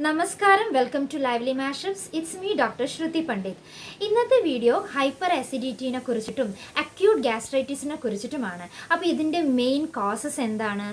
നമസ്കാരം welcome to lively mashups it's me doctor Shruti Pandit ഇന്നത്തെ video hyper അസിഡിറ്റിനെ കുറിച്ചിട്ടും acute ഗ്യാസ്ട്രൈറ്റിസിനെ കുറിച്ചിട്ടുമാണ്. അപ്പോൾ ഇതിന്റെ മെയിൻ കോസസ് എന്താണ്?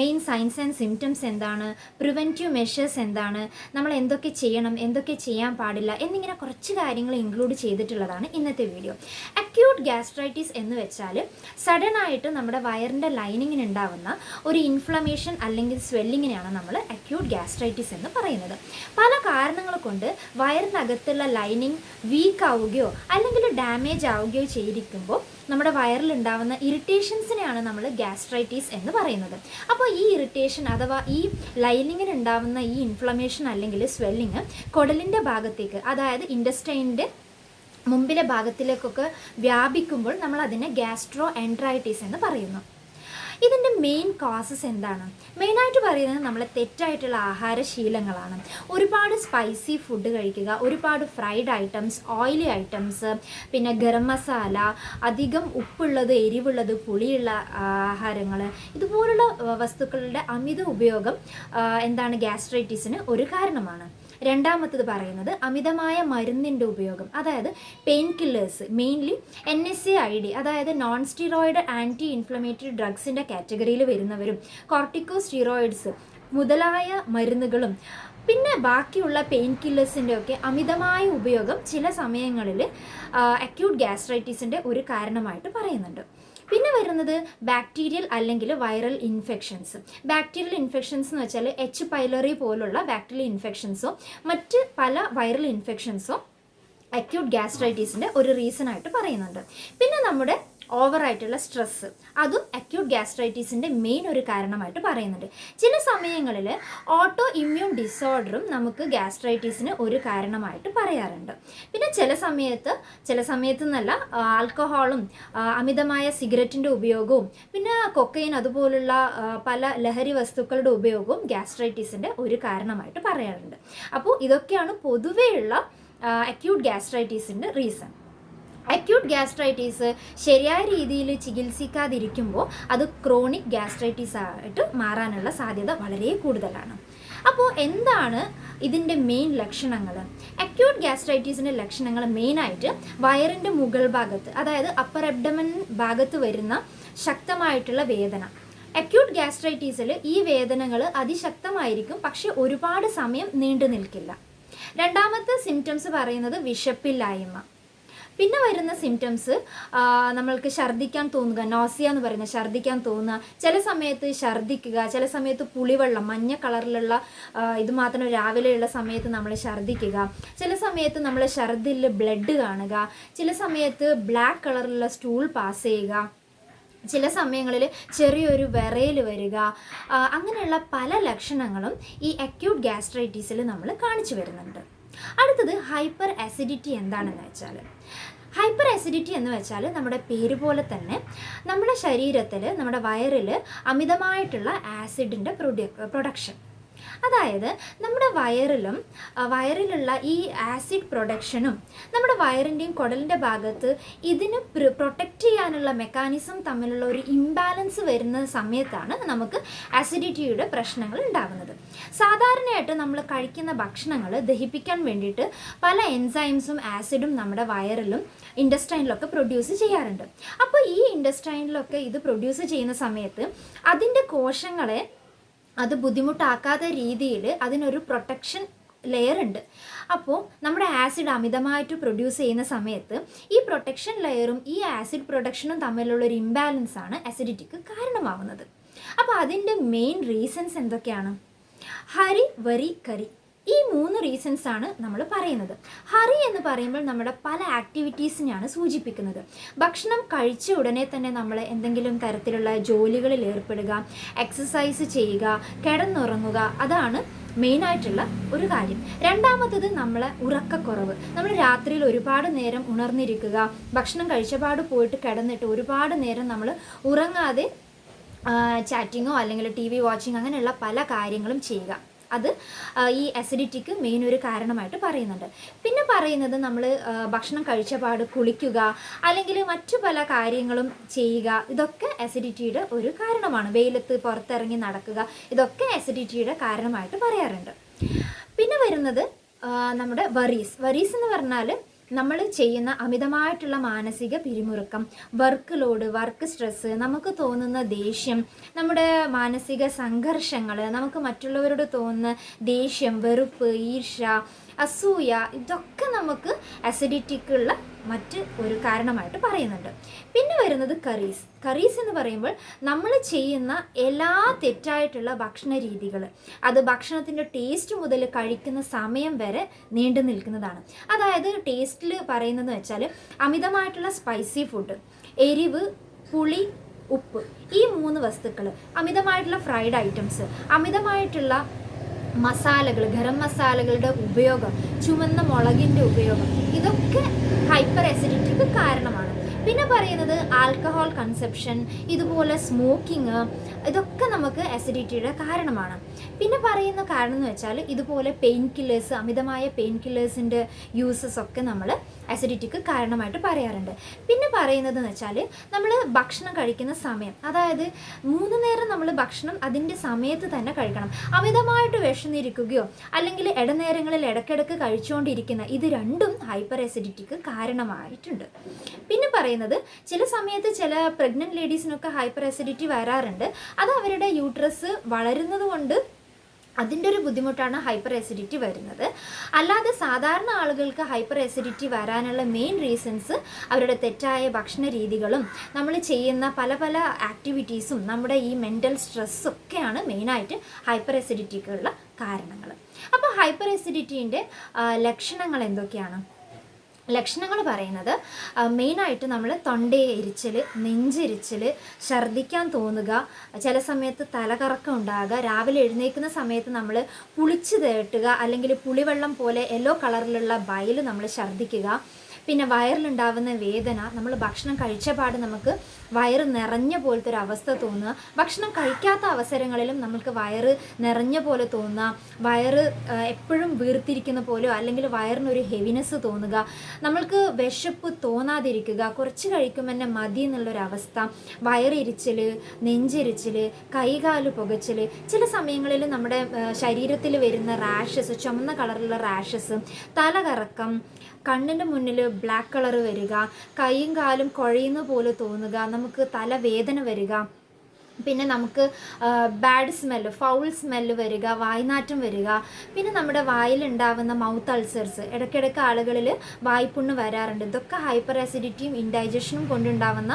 മെയിൻ സൈൻസ് ആൻഡ് സിംറ്റംസ് എന്താണ്? പ്രിവെന്റീവ് മെഷേഴ്സ് എന്താണ്? നമ്മൾ എന്തൊക്കെ ചെയ്യണം എന്തൊക്കെ ചെയ്യാൻ പാടില്ല എന്നിങ്ങനെ കുറച്ച് കാര്യങ്ങൾ ഇൻക്ലൂഡ് ചെയ്തിട്ടുള്ളതാണ് ഇന്നത്തെ വീഡിയോ അക്യൂട്ട് ഗ്യാസ്ട്രൈറ്റിസ് എന്ന് വെച്ചാൽ സഡൻ ആയിട്ട് നമ്മുടെ വയറിന്റെ ലൈനിങ്ങിനുണ്ടാവുന്ന ഒരു ഇൻഫ്ലമേഷൻ അല്ലെങ്കിൽ സ്വെല്ലിങ്ങിനെയാണ് നമ്മൾ അക്യൂട്ട് ഗ്യാസ്ട്രൈറ്റിസ് എന്ന് പറയുന്നത്. പല കാരണങ്ങൾ കൊണ്ട് വയറിനകത്തുള്ള ലൈനിങ് വീക്ക് ആവുകയോ അല്ലെങ്കിൽ ഡാമേജ് ആവുകയോ ചെയ്തിരിക്കുമ്പോൾ നമ്മുടെ വയറിൽ ഉണ്ടാവുന്ന ഇറിറ്റേഷൻസിനെയാണ് നമ്മൾ ഗ്യാസ്ട്രൈറ്റീസ് എന്ന് പറയുന്നത്. അപ്പോൾ ഈ ഇറിറ്റേഷൻ അഥവാ ഈ ലൈനിങ്ങിന് ഉണ്ടാവുന്ന ഈ ഇൻഫ്ലമേഷൻ അല്ലെങ്കിൽ സ്വെല്ലിങ് കുടലിന്റെ ഭാഗത്തേക്ക് അതായത് ഇൻഡസ്റ്റൈനിന്റെ മുമ്പിലെ ഭാഗത്തിലേക്കൊക്കെ വ്യാപിക്കുമ്പോൾ നമ്മൾ അതിനെ ഗ്യാസ്ട്രോ എൻട്രൈറ്റീസ് എന്ന് പറയുന്നു. ഇതിന്റെ മെയിൻ കോസസ് എന്താണ്? മെയിനായിട്ട് പറയുന്നത് നമ്മളെ തെറ്റായിട്ടുള്ള ആഹാരശീലങ്ങളാണ് ഒരുപാട് സ്പൈസി ഫുഡ് കഴിക്കുക ഒരുപാട് ഫ്രൈഡ് ഐറ്റംസ് ഓയിലി ഐറ്റംസ് പിന്നെ ഗരം മസാല അധികം ഉപ്പുള്ളത് എരിവുള്ളത് പുളിയുള്ള ആഹാരങ്ങൾ ഇതുപോലുള്ള വസ്തുക്കളുടെ അമിത ഉപയോഗം എന്താണ് ഗ്യാസ്ട്രൈറ്റിസിന് ഒരു കാരണമാണ്. രണ്ടാമത്തത് പറയുന്നത് അമിതമായ മരുന്നിന്റെ ഉപയോഗം. അതായത് pain killers mainly N S A I D അതായത് നോൺ സ്റ്റീറോയിഡ് ആന്റി ഇൻഫ്ലമേറ്ററി ഡ്രഗ്സിന്റെ കാറ്റഗറിയിൽ വരുന്നവരും കോർട്ടിക്കോ സ്റ്റീറോയിഡ്സ് മുതലായ മരുന്നുകളും പിന്നെ ബാക്കിയുള്ള പെയിൻ കില്ലേഴ്സിന്റെ ഒക്കെ അമിതമായ ഉപയോഗം ചില സമയങ്ങളിൽ അക്യൂട്ട് ഗ്യാസ്ട്രൈറ്റിസിന്റെ ഒരു കാരണമായിട്ട് പറയുന്നുണ്ട്. പിന്നെ വരുന്നത് ബാക്ടീരിയൽ അല്ലെങ്കിൽ വൈറൽ ഇൻഫെക്ഷൻസ് ബാക്ടീരിയൽ ഇൻഫെക്ഷൻസ് എന്ന് വെച്ചാൽ എച്ച് പൈലറി പോലുള്ള ബാക്ടീരിയൽ ഇൻഫെക്ഷൻസോ മറ്റ് പല വൈറൽ ഇൻഫെക്ഷൻസോ അക്യൂട്ട് ഗ്യാസ്ട്രൈറ്റീസിന്റെ ഒരു റീസൺ ആയിട്ട് പറയുന്നുണ്ട്. പിന്നെ നമ്മുടെ ഓവറായിട്ടുള്ള സ്ട്രെസ് അതും അക്യൂട്ട് ഗ്യാസ്ട്രൈറ്റീസിന്റെ മെയിൻ ഒരു കാരണമായിട്ട് പറയുന്നുണ്ട്. ചില സമയങ്ങളിൽ ഓട്ടോ ഇമ്മ്യൂൺ ഡിസോർഡറും നമുക്ക് ഗ്യാസ്ട്രൈറ്റീസിന് ഒരു കാരണമായിട്ട് പറയാറുണ്ട്. പിന്നെ ചില സമയത്ത് ചില സമയത്ത് എന്നല്ല ആൽക്കഹോളും അമിതമായ സിഗരറ്റിന്റെ ഉപയോഗവും പിന്നെ കൊക്കൈൻ അതുപോലുള്ള പല ലഹരി വസ്തുക്കളുടെ ഉപയോഗവും ഗ്യാസ്ട്രൈറ്റീസിന്റെ ഒരു കാരണമായിട്ട് പറയാറുണ്ട്. അപ്പോൾ ഇതൊക്കെയാണ് പൊതുവെയുള്ള അക്യൂട്ട് ഗ്യാസ്ട്രൈറ്റീസിന്റെ റീസൺ അക്യൂട്ട് ഗ്യാസ്ട്രൈറ്റീസ് ശരിയായ രീതിയിൽ ചികിത്സിക്കാതിരിക്കുമ്പോൾ അത് ക്രോണിക് ഗ്യാസ്ട്രൈറ്റീസ് ആയിട്ട് മാറാനുള്ള സാധ്യത വളരെ കൂടുതലാണ്. അപ്പോൾ എന്താണ് ഇതിന്റെ മെയിൻ ലക്ഷണങ്ങൾ? അക്യൂട്ട് ഗ്യാസ്ട്രൈറ്റീസിന്റെ ലക്ഷണങ്ങൾ മെയിനായിട്ട് വയറിന്റെ മുകൾ ഭാഗത്ത് അതായത് അപ്പർ എബ്ഡമൻ ഭാഗത്ത് വരുന്ന ശക്തമായിട്ടുള്ള വേദന. അക്യൂട്ട് ഗ്യാസ്ട്രൈറ്റീസിൽ ഈ വേദനകൾ അതിശക്തമായിരിക്കും പക്ഷെ ഒരുപാട് സമയം നീണ്ടു നിൽക്കില്ല രണ്ടാമത്തെ സിംറ്റംസ് പറയുന്നത് വിശപ്പില്ലായ്മ. പിന്നെ വരുന്ന സിംറ്റംസ് നമ്മൾക്ക് ഛർദ്ദിക്കാൻ തോന്നുക നോസിയ എന്ന് പറയുന്നത് ഛർദ്ദിക്കാൻ തോന്നുക. ചില സമയത്ത് ഛർദ്ദിക്കുക ചില സമയത്ത് പുളിവെള്ളം മഞ്ഞ കളറിലുള്ള ഇത് മാത്രം രാവിലെയുള്ള സമയത്ത് നമ്മൾ ഛർദ്ദിക്കുക. ചില സമയത്ത് നമ്മൾ ഛർദ്ദിൽ ബ്ലഡ് കാണുക. ചില സമയത്ത് ബ്ലാക്ക് കളറിലുള്ള സ്റ്റൂൾ പാസ് ചെയ്യുക. ചില സമയങ്ങളിൽ ചെറിയൊരു വിറയൽ വരിക. അങ്ങനെയുള്ള പല ലക്ഷണങ്ങളും ഈ അക്യൂട്ട് ഗ്യാസ്ട്രൈറ്റീസിൽ നമ്മൾ കാണിച്ചു വരുന്നുണ്ട്. അടുത്തത് ഹൈപ്പർ ആസിഡിറ്റി എന്താണെന്ന് വെച്ചാൽ. ഹൈപ്പർ ആസിഡിറ്റി എന്ന് വെച്ചാൽ നമ്മുടെ പേര് പോലെ തന്നെ നമ്മുടെ ശരീരത്തിൽ നമ്മുടെ വയറിൽ അമിതമായിട്ടുള്ള ആസിഡിന്റെ പ്രൊഡ്യൂ പ്രൊഡക്ഷൻ. അതായത് നമ്മുടെ വയറിലും വയറിലുള്ള ഈ ആസിഡ് പ്രൊഡക്ഷനും നമ്മുടെ വയറിന്റെയും കുടലിന്റെ ഭാഗത്ത് ഇതിന് പ്രൊട്ടക്റ്റ് ചെയ്യാനുള്ള മെക്കാനിസം തമ്മിലുള്ള ഒരു ഇംബാലൻസ് വരുന്ന സമയത്താണ് നമുക്ക് ആസിഡിറ്റിയുടെ പ്രശ്നങ്ങൾ ഉണ്ടാകുന്നത്. സാധാരണയായിട്ട് നമ്മൾ കഴിക്കുന്ന ഭക്ഷണങ്ങൾ ദഹിപ്പിക്കാൻ വേണ്ടിയിട്ട് പല എൻസൈംസും ആസിഡും നമ്മുടെ വയറിലും ഇൻഡസ്ട്രൈനിലൊക്കെ പ്രൊഡ്യൂസ് ചെയ്യാറുണ്ട്. അപ്പോൾ ഈ ഇൻഡസ്ട്രൈനിലൊക്കെ ഇത് പ്രൊഡ്യൂസ് ചെയ്യുന്ന സമയത്ത് അതിന്റെ കോശങ്ങളെ അത് ബുദ്ധിമുട്ടാക്കാത്ത രീതിയിൽ അതിനൊരു പ്രൊട്ടക്ഷൻ ലെയർ ഉണ്ട്. അപ്പോൾ നമ്മുടെ ആസിഡ് അമിതമായിട്ട് പ്രൊഡ്യൂസ് ചെയ്യുന്ന സമയത്ത് ഈ പ്രൊട്ടക്ഷൻ ലെയറും ഈ ആസിഡ് പ്രൊഡക്ഷനും തമ്മിലുള്ള ഒരു ഇംബാലൻസ് ആണ് അസിഡിറ്റിക്ക് കാരണമാവുന്നത്. അപ്പോൾ അതിന്റെ മെയിൻ റീസൺസ് എന്തൊക്കെയാണ്? ഹരി വരി കരി. ഈ മൂന്ന് റീസൺസ് ആണ് നമ്മൾ പറയുന്നത്. ഹറി എന്ന് പറയുമ്പോൾ നമ്മുടെ പല ആക്ടിവിറ്റീസിനെയാണ് സൂചിപ്പിക്കുന്നത്. ഭക്ഷണം കഴിച്ച ഉടനെ തന്നെ നമ്മൾ എന്തെങ്കിലും തരത്തിലുള്ള ജോലികളിൽ ഏർപ്പെടുക എക്സസൈസ് ചെയ്യുക കിടന്നുറങ്ങുക അതാണ് മെയിനായിട്ടുള്ള ഒരു കാര്യം. രണ്ടാമത്തത് നമ്മളെ ഉറക്കക്കുറവ്. നമ്മൾ രാത്രിയിൽ ഒരുപാട് നേരം ഉണർന്നിരിക്കുക ഭക്ഷണം കഴിച്ചപാട് പോയിട്ട് കിടന്നിട്ട് ഒരുപാട് നേരം നമ്മൾ ഉറങ്ങാതെ ചാറ്റിങ്ങോ അല്ലെങ്കിൽ ടി വി വാച്ചിങ് അങ്ങനെയുള്ള പല കാര്യങ്ങളും ചെയ്യുക. അത് ഈ അസിഡിറ്റിക്ക് മെയിൻ ഒരു കാരണമായിട്ട് പറയുന്നുണ്ട്. പിന്നെ പറയുന്നത് നമ്മൾ ഭക്ഷണം കഴിച്ച പാട് കുളിക്കുക അല്ലെങ്കിൽ മറ്റു പല കാര്യങ്ങളും ചെയ്യുക ഇതൊക്കെ അസിഡിറ്റിയുടെ ഒരു കാരണമാണ്. വെയിലത്ത് പുറത്തിറങ്ങി നടക്കുക ഇതൊക്കെ അസിഡിറ്റിയുടെ കാരണമായിട്ട് പറയാറുണ്ട്. പിന്നെ വരുന്നത് നമ്മുടെ വറീസ് വറീസ് എന്ന് പറഞ്ഞാൽ നമ്മൾ ചെയ്യുന്ന അമിതമായിട്ടുള്ള മാനസിക പിരിമുറുക്കം വർക്ക് ലോഡ് വർക്ക് സ്ട്രെസ്സ് നമുക്ക് തോന്നുന്ന ദേഷ്യം നമ്മുടെ മാനസിക സംഘർഷങ്ങൾ നമുക്ക് മറ്റുള്ളവരോട് തോന്നുന്ന ദേഷ്യം വെറുപ്പ് ഈർഷ്യ അസൂയ ഇതൊക്കെ നമുക്ക് അസിഡിറ്റിക്കുള്ള മറ്റ് ഒരു കാരണമായിട്ട് പറയുന്നുണ്ട്. പിന്നെ വരുന്നത് കറീസ് കറീസ് എന്ന് പറയുമ്പോൾ നമ്മൾ ചെയ്യുന്ന എല്ലാ തെറ്റായിട്ടുള്ള ഭക്ഷണ രീതികൾ. അത് ഭക്ഷണത്തിന്റെ ടേസ്റ്റ് മുതൽ കഴിക്കുന്ന സമയം വരെ നീണ്ടു നിൽക്കുന്നതാണ്. അതായത് ടേസ്റ്റിൽ പറയുന്നതെന്ന് വെച്ചാൽ അമിതമായിട്ടുള്ള സ്പൈസി ഫുഡ് എരിവ് പുളി ഉപ്പ്. ഈ മൂന്ന് വസ്തുക്കൾ അമിതമായിട്ടുള്ള ഫ്രൈഡ് ഐറ്റംസ് അമിതമായിട്ടുള്ള മസാലകൾ ഗരം മസാലകളുടെ ഉപയോഗം ചുമന്ന മുളകിന്റെ ഉപയോഗം ഇതൊക്കെ ഹൈപ്പർ അസിഡിറ്റിക്ക് കാരണമാണ്. പിന്നെ പറയുന്നത് ആൽക്കഹോൾ കൺസെപ്ഷൻ ഇതുപോലെ സ്മോക്കിങ് ഇതൊക്കെ നമുക്ക് അസിഡിറ്റിയുടെ കാരണമാണ്. പിന്നെ പറയുന്ന കാരണം എന്ന് വെച്ചാൽ ഇതുപോലെ പെയിൻ കില്ലേഴ്സ് അമിതമായ പെയിൻ കില്ലേഴ്സിന്റെ യൂസസ് ഒക്കെ നമ്മൾ അസിഡിറ്റിക്ക് കാരണമായിട്ട് പറയാറുണ്ട്. പിന്നെ പറയുന്നത് എന്ന് വെച്ചാൽ നമ്മൾ ഭക്ഷണം കഴിക്കുന്ന സമയം അതായത് മൂന്ന് നേരം നമ്മൾ ഭക്ഷണം അതിന്റെ സമയത്ത് തന്നെ കഴിക്കണം. അമിതമായിട്ട് വിഷന്നിരിക്കുകയോ അല്ലെങ്കിൽ ഇടനേരങ്ങളിൽ ഇടയ്ക്കിടയ്ക്ക് കഴിച്ചുകൊണ്ടിരിക്കുന്ന ഇത് രണ്ടും ഹൈപ്പർ അസിഡിറ്റിക്ക് കാരണമായിട്ടുണ്ട്. പിന്നെ പറയുന്നത് ചില സമയത്ത് ചില പ്രഗ്നന്റ് ലേഡീസിനൊക്കെ ഹൈപ്പർ അസിഡിറ്റി വരാറുണ്ട്. അത് അവരുടെ യൂട്രസ് വളരുന്നത് കൊണ്ട് അതിന്റെ ഒരു ബുദ്ധിമുട്ടാണ് ഹൈപ്പർ അസിഡിറ്റി വരുന്നത്. അല്ലാതെ സാധാരണ ആളുകൾക്ക് ഹൈപ്പർ അസിഡിറ്റി വരാനുള്ള മെയിൻ റീസൺസ് അവരുടെ തെറ്റായ ഭക്ഷണ രീതികളും നമ്മൾ ചെയ്യുന്ന പല പല ആക്ടിവിറ്റീസും നമ്മുടെ ഈ മെന്റൽ സ്ട്രെസ്സൊക്കെയാണ് മെയിനായിട്ട് ഹൈപ്പർ അസിഡിറ്റിക്കുള്ള കാരണങ്ങൾ. അപ്പോൾ ഹൈപ്പർ അസിഡിറ്റീന്റെ ലക്ഷണങ്ങൾ എന്തൊക്കെയാണ്? ലക്ഷണങ്ങൾ പറയുന്നത് മെയിനായിട്ട് നമ്മൾ തൊണ്ടയെ എരിച്ചൽ നെഞ്ചെരിച്ചൽ ഛർദ്ദിക്കാൻ തോന്നുക ചില സമയത്ത് തലകറക്കം ഉണ്ടാകുക രാവിലെ എഴുന്നേൽക്കുന്ന സമയത്ത് നമ്മൾ പുളിച്ച് തേട്ടുക അല്ലെങ്കിൽ പുളിവെള്ളം പോലെ യെല്ലോ കളറിലുള്ള ബയൽ നമ്മൾ ഛർദ്ദിക്കുക. പിന്നെ വയറിലുണ്ടാവുന്ന വേദന നമ്മൾ ഭക്ഷണം കഴിച്ച പാട് നമുക്ക് വയറ് നിറഞ്ഞ പോലത്തെ ഒരു അവസ്ഥ തോന്നുക. ഭക്ഷണം കഴിക്കാത്ത അവസരങ്ങളിലും നമുക്ക് വയറ് നിറഞ്ഞ പോലെ തോന്നുക. വയറ് എപ്പോഴും വീർത്തിരിക്കുന്ന പോലെയോ അല്ലെങ്കിൽ വയറിനൊരു ഹെവിനെസ് തോന്നുക. നമ്മൾക്ക് വിശപ്പ് തോന്നാതിരിക്കുക. കുറച്ച് കഴിക്കുമ്പോൾ തന്നെ മതി എന്നുള്ളൊരവസ്ഥ വയറിരിച്ചിൽ നെഞ്ചിരിച്ചിൽ കൈകാൽ പുകച്ചിൽ ചില സമയങ്ങളിൽ നമ്മുടെ ശരീരത്തിൽ വരുന്ന റാഷസ് ചുമന്ന കളറിലുള്ള റാഷസ് തലകറക്കം കണ്ണിന്റെ മുന്നിൽ ബ്ലാക്ക് കളർ വരിക കൈയും കാലും കുഴയുന്ന പോലെ തോന്നുക നമുക്ക് തലവേദന വരിക. പിന്നെ നമുക്ക് ബാഡ് സ്മെല്ല് ഫൗൾ സ്മെല്ല് വരിക വായ്നാറ്റം വരിക പിന്നെ നമ്മുടെ വായിലുണ്ടാവുന്ന മൗത്ത് അൾസേഴ്സ് ഇടയ്ക്കിടയ്ക്ക് ആളുകളിൽ വായ്പുണ്ണ് വരാറുണ്ട്. ഇതൊക്കെ ഹൈപ്പർ ആസിഡിറ്റിയും ഇൻഡൈജഷനും കൊണ്ടുണ്ടാവുന്ന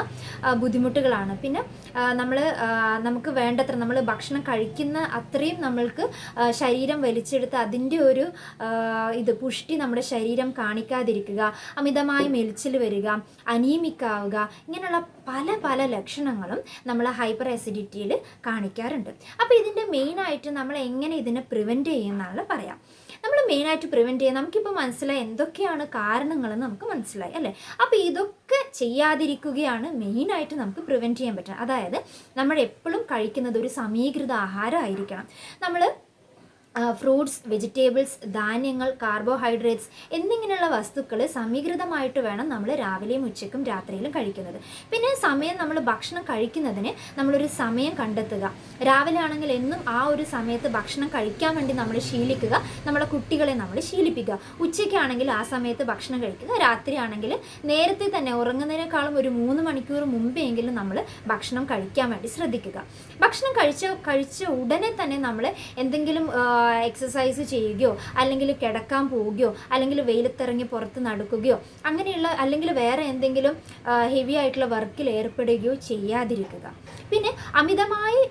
ബുദ്ധിമുട്ടുകളാണ്. പിന്നെ നമ്മൾ നമുക്ക് വേണ്ടത്ര നമ്മൾ ഭക്ഷണം കഴിക്കുന്ന അത്രയും നമ്മൾക്ക് ശരീരം വലിച്ചെടുത്ത് അതിന്റെ ഒരു ഇത് പുഷ്ടി നമ്മുടെ ശരീരം കാണിക്കാതിരിക്കുക അമിതമായി മെലിച്ചിൽ വരിക അനീമിക്കാവുക ഇങ്ങനെയുള്ള പല പല ലക്ഷണങ്ങളും നമ്മൾ ഹൈപ്പർ ആസിഡിറ്റിയിൽ കാണിക്കാറുണ്ട്. അപ്പോൾ ഇതിന്റെ മെയിനായിട്ട് നമ്മൾ എങ്ങനെ ഇതിനെ പ്രിവെന്റ് ചെയ്യുന്നതാണ് പറയാം. നമ്മൾ മെയിനായിട്ട് പ്രിവെന്റ് ചെയ്യാൻ നമുക്കിപ്പോൾ മനസ്സിലായി എന്തൊക്കെയാണ് കാരണങ്ങളെന്ന് നമുക്ക് മനസ്സിലായി അല്ലേ? അപ്പോൾ ഇതൊക്കെ ചെയ്യാതിരിക്കുകയാണ് മെയിനായിട്ട് നമുക്ക് പ്രിവെന്റ് ചെയ്യാൻ പറ്റുന്നത്. അതായത് നമ്മൾ എപ്പോഴും കഴിക്കുന്നത് ഒരു സമീകൃത ആഹാരമായിരിക്കണം. നമ്മൾ ഫ്രൂട്ട്സ് വെജിറ്റബിൾസ് ധാന്യങ്ങൾ കാർബോഹൈഡ്രേറ്റ്സ് എന്നിങ്ങനെയുള്ള വസ്തുക്കൾ സമീകൃതമായിട്ട് വേണം നമ്മൾ രാവിലെയും ഉച്ചയ്ക്കും രാത്രിയിലും കഴിക്കുന്നത്. പിന്നെ സമയം നമ്മൾ ഭക്ഷണം കഴിക്കുന്നതിന് നമ്മളൊരു സമയം കണ്ടെത്തുക. രാവിലെ ആണെങ്കിൽ എന്നും ആ ഒരു സമയത്ത് ഭക്ഷണം കഴിക്കാൻ വേണ്ടി നമ്മൾ ശീലിക്കുക. നമ്മുടെ കുട്ടികളെ നമ്മൾ ശീലിപ്പിക്കുക. ഉച്ചയ്ക്കാണെങ്കിൽ ആ സമയത്ത് ഭക്ഷണം കഴിക്കുക. രാത്രി ആണെങ്കിൽ നേരത്തെ തന്നെ ഉറങ്ങുന്നതിനേക്കാളും ഒരു മൂന്ന് മണിക്കൂർ മുമ്പെങ്കിലും നമ്മൾ ഭക്ഷണം കഴിക്കാൻ വേണ്ടി ശ്രദ്ധിക്കുക. ഭക്ഷണം കഴിച്ച കഴിച്ച ഉടനെ തന്നെ നമ്മൾ എന്തെങ്കിലും എക്സസൈസ് ചെയ്യുകയോ അല്ലെങ്കിൽ കിടക്കാൻ പോവുകയോ അല്ലെങ്കിൽ വെയിലത്തിറങ്ങി പുറത്ത് നടക്കുകയോ അങ്ങനെയുള്ള അല്ലെങ്കിൽ വേറെ എന്തെങ്കിലും ഹെവി ആയിട്ടുള്ള വർക്കിൽ ഏർപ്പെടുകയോ ചെയ്യാതിരിക്കുക. പിന്നെ അമിതമായി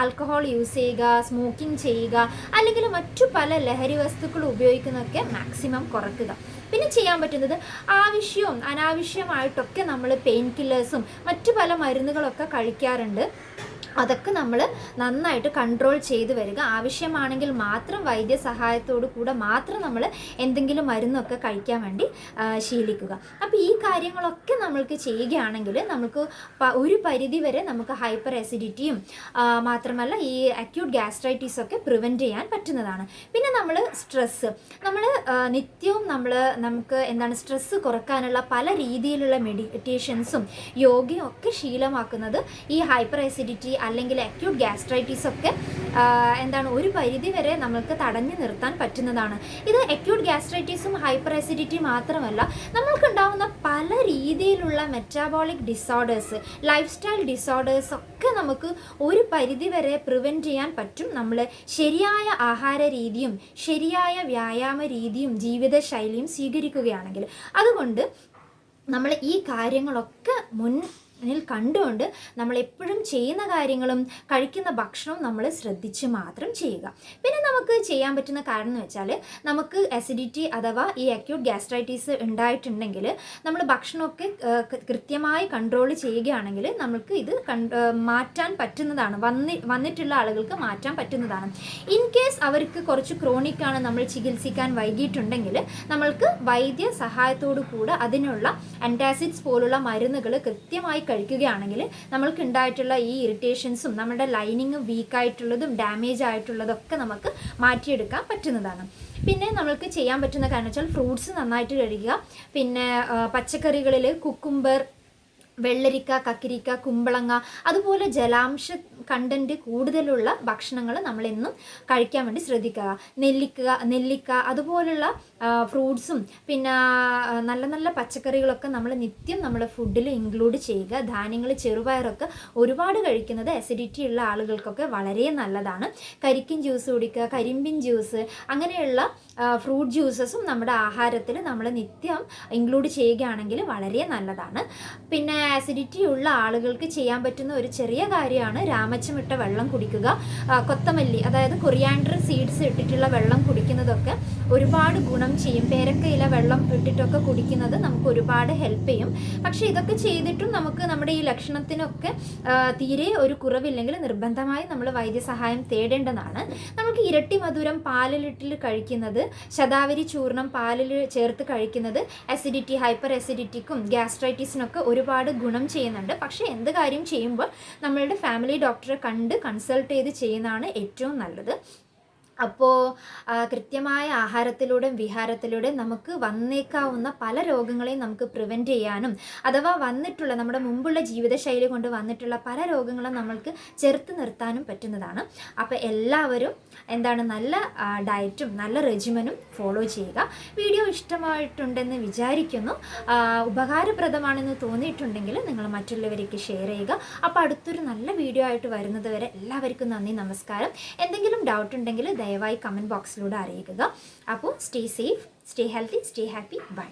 ആൽക്കഹോൾ യൂസ് ചെയ്യുക സ്മോക്കിംഗ് ചെയ്യുക അല്ലെങ്കിൽ മറ്റു പല ലഹരി വസ്തുക്കൾ ഉപയോഗിക്കുന്നതൊക്കെ മാക്സിമം കുറയ്ക്കുക പിന്നെ ചെയ്യാൻ പറ്റുന്നത് ആവശ്യവും അനാവശ്യമായിട്ടൊക്കെ നമ്മൾ പെയിൻ കില്ലേഴ്സും മറ്റു പല മരുന്നുകളൊക്കെ കഴിക്കാറുണ്ട്. അതൊക്കെ നമ്മൾ നന്നായിട്ട് കൺട്രോൾ ചെയ്ത് വരിക. ആവശ്യമാണെങ്കിൽ മാത്രം വൈദ്യസഹായത്തോടു കൂടെ മാത്രം നമ്മൾ എന്തെങ്കിലും മരുന്നൊക്കെ കഴിക്കാൻ വേണ്ടി ശീലിക്കുക. അപ്പോൾ ഈ കാര്യങ്ങളൊക്കെ നമ്മൾക്ക് ചെയ്യുകയാണെങ്കിൽ നമുക്ക് ഒരു പരിധി വരെ നമുക്ക് ഹൈപ്പർ അസിഡിറ്റിയും മാത്രമല്ല ഈ അക്യൂട്ട് ഗ്യാസ്ട്രൈറ്റീസൊക്കെ പ്രിവെന്റ് ചെയ്യാൻ പറ്റുന്നതാണ്. പിന്നെ നമ്മൾ സ്ട്രെസ്സ് നമ്മൾ നിത്യവും നമ്മൾ നമുക്ക് എന്താണ് സ്ട്രെസ്സ് കുറക്കാനുള്ള പല രീതിയിലുള്ള മെഡിറ്റേഷൻസും യോഗയും ഒക്കെ ശീലമാക്കുന്നത് ഈ ഹൈപ്പർ അസിഡിറ്റി അല്ലെങ്കിൽ അക്യൂട്ട് ഗ്യാസ്ട്രൈറ്റീസ് ഒക്കെ എന്താണ് ഒരു പരിധി വരെ നമ്മൾക്ക് തടഞ്ഞു നിർത്താൻ പറ്റുന്നതാണ്. ഇത് അക്യൂട്ട് ഗ്യാസ്ട്രൈറ്റിസും ഹൈപ്പർ അസിഡിറ്റി മാത്രമല്ല നമ്മൾക്കുണ്ടാവുന്ന പല രീതിയിലുള്ള metabolic disorders life style disorders ഒക്കെ നമുക്ക് ഒരു പരിധി വരെ പ്രിവെന്റ് ചെയ്യാൻ പറ്റും. നമ്മൾ ശരിയായ ആഹാര രീതിയും ശരിയായ വ്യായാമ രീതിയും ജീവിതശൈലിയും സ്വീകരിക്കുകയാണെങ്കിൽ. അതുകൊണ്ട് നമ്മൾ ഈ കാര്യങ്ങളൊക്കെ മുന്നിൽ കണ്ടുകൊണ്ട് നമ്മൾ എപ്പോഴും ചെയ്യുന്ന കാര്യങ്ങളും കഴിക്കുന്ന ഭക്ഷണവും നമ്മൾ ശ്രദ്ധിച്ച് മാത്രം ചെയ്യുക. പിന്നെ നമുക്ക് ചെയ്യാൻ പറ്റുന്ന കാരണം എന്ന് വെച്ചാൽ നമുക്ക് അസിഡിറ്റി അഥവാ ഈ അക്യൂട്ട് ഗ്യാസ്ട്രൈറ്റീസ് ഉണ്ടായിട്ടുണ്ടെങ്കിൽ നമ്മൾ ഭക്ഷണമൊക്കെ കൃത്യമായി കൺട്രോൾ ചെയ്യുകയാണെങ്കിൽ നമുക്ക് ഇത് മാറ്റാൻ പറ്റുന്നതാണ്. വന്നി വന്നിട്ടുള്ള ആളുകൾക്ക് മാറ്റാൻ പറ്റുന്നതാണ്. ഇൻ കേസ് അവർക്ക് കുറച്ച് ക്രോണിക്കാണ് നമ്മൾ ചികിത്സിക്കാൻ വൈകിയിട്ടുണ്ടെങ്കിൽ നമ്മൾക്ക് വൈദ്യ സഹായത്തോടു കൂടെ അതിനുള്ള അന്റാസിഡ്സ് പോലുള്ള മരുന്നുകൾ കൃത്യമായി കഴിക്കുകയാണെങ്കിൽ നമ്മൾക്ക് ഉണ്ടായിട്ടുള്ള ഈ ഇറിറ്റേഷൻസും നമ്മുടെ ലൈനിങ് വീക്ക് ആയിട്ടുള്ളതും ഡാമേജ് ആയിട്ടുള്ളതൊക്കെ നമുക്ക് മാറ്റിയെടുക്കാൻ പറ്റുന്നതാണ്. പിന്നെ നമ്മൾക്ക് ചെയ്യാൻ പറ്റുന്ന കാരണം വെച്ചാൽ ഫ്രൂട്ട്സ് നന്നായിട്ട് കഴിക്കുക പിന്നെ പച്ചക്കറികളിൽ കുക്കുംബർ വെള്ളരിക്ക കക്കിരിക്ക കുമ്പളങ്ങ അതുപോലെ ജലാംശ കണ്ടന്റ് കൂടുതലുള്ള ഭക്ഷണങ്ങൾ നമ്മൾ എന്നും കഴിക്കാൻ വേണ്ടി ശ്രദ്ധിക്കുക. നെല്ലിക്ക നെല്ലിക്ക അതുപോലുള്ള ഫ്രൂട്ട്സും പിന്നെ നല്ല നല്ല പച്ചക്കറികളൊക്കെ നമ്മൾ നിത്യം നമ്മുടെ ഫുഡിൽ ഇൻക്ലൂഡ് ചെയ്യുക. ധാന്യങ്ങൾ ചെറുപയറൊക്കെ ഒരുപാട് കഴിക്കുന്നത് അസിഡിറ്റി ഉള്ള ആളുകൾക്കൊക്കെ വളരെ നല്ലതാണ്. കരിക്കിൻ ജ്യൂസ് കുടിക്കുക കരിമ്പിൻ ജ്യൂസ് അങ്ങനെയുള്ള ഫ്രൂട്ട് ജ്യൂസസും നമ്മുടെ ആഹാരത്തിൽ നമ്മൾ നിത്യം ഇൻക്ലൂഡ് ചെയ്യുകയാണെങ്കിൽ വളരെ നല്ലതാണ്. പിന്നെ ആസിഡിറ്റി ഉള്ള ആളുകൾക്ക് ചെയ്യാൻ പറ്റുന്ന ഒരു ചെറിയ കാര്യമാണ് രാമച്ചമിട്ട വെള്ളം കുടിക്കുക. കൊത്തമല്ലി അതായത് കൊറിയാണ്ടർ സീഡ്സ് ഇട്ടിട്ടുള്ള വെള്ളം കുടിക്കുന്നതൊക്കെ ഒരുപാട് ഗുണം ചെയ്യും. പേരക്കയില വെള്ളം ഇട്ടിട്ടൊക്കെ കുടിക്കുന്നത് നമുക്ക് ഒരുപാട് ഹെൽപ്പ് ചെയ്യും. പക്ഷേ ഇതൊക്കെ ചെയ്തിട്ടും നമുക്ക് നമ്മുടെ ഈ ലക്ഷണത്തിനൊക്കെ തീരെ ഒരു കുറവില്ലെങ്കിൽ നിർബന്ധമായി നമ്മൾ വൈദ്യസഹായം തേടേണ്ടതാണ്. നമുക്ക് ഇരട്ടി മധുരം പാലിലിട്ടിൽ കഴിക്കുന്നത് ശതാവരി ചൂർണം പാലിൽ ചേർത്ത് കഴിക്കുന്നത് അസിഡിറ്റി ഹൈപ്പർ അസിഡിറ്റിക്കും ഗ്യാസ്ട്രൈറ്റിസിനൊക്കെ ഒരുപാട് ഗുണം ചെയ്യുന്നുണ്ട്. പക്ഷേ എന്ത് കാര്യം ചെയ്യുമ്പോൾ നമ്മളുടെ ഫാമിലി ഡോക്ടറെ കണ്ട് കൺസൾട്ട് ചെയ്ത് ചെയ്യുന്നതാണ് ഏറ്റവും നല്ലത്. അപ്പോൾ കൃത്യമായ ആഹാരത്തിലൂടെയും വിഹാരത്തിലൂടെയും നമുക്ക് വന്നേക്കാവുന്ന പല രോഗങ്ങളെയും നമുക്ക് പ്രിവെന്റ് ചെയ്യാനും അഥവാ വന്നിട്ടുള്ള നമ്മുടെ മുമ്പുള്ള ജീവിതശൈലി കൊണ്ട് വന്നിട്ടുള്ള പല രോഗങ്ങളും നമ്മൾക്ക് ചെറുത്ത് നിർത്താനും പറ്റുന്നതാണ്. അപ്പോൾ എല്ലാവരും എന്താണ് നല്ല ഡയറ്റും നല്ല റെജിമനും ഫോളോ ചെയ്യുക. വീഡിയോ ഇഷ്ടമായിട്ടുണ്ടെന്ന് വിചാരിക്കുന്നു. ഉപകാരപ്രദമാണെന്ന് തോന്നിയിട്ടുണ്ടെങ്കിൽ നിങ്ങൾ മറ്റുള്ളവർക്ക് ഷെയർ ചെയ്യുക. അപ്പോൾ അടുത്തൊരു നല്ല വീഡിയോ ആയിട്ട് വരുന്നത് വരെ എല്ലാവർക്കും നന്ദി നമസ്കാരം. എന്തെങ്കിലും ഡൗട്ട് ഉണ്ടെങ്കിൽ ദയവായി കമന്റ് ബോക്സിലൂടെ അറിയിക്കുക. അപ്പോൾ stay safe stay healthy stay happy bye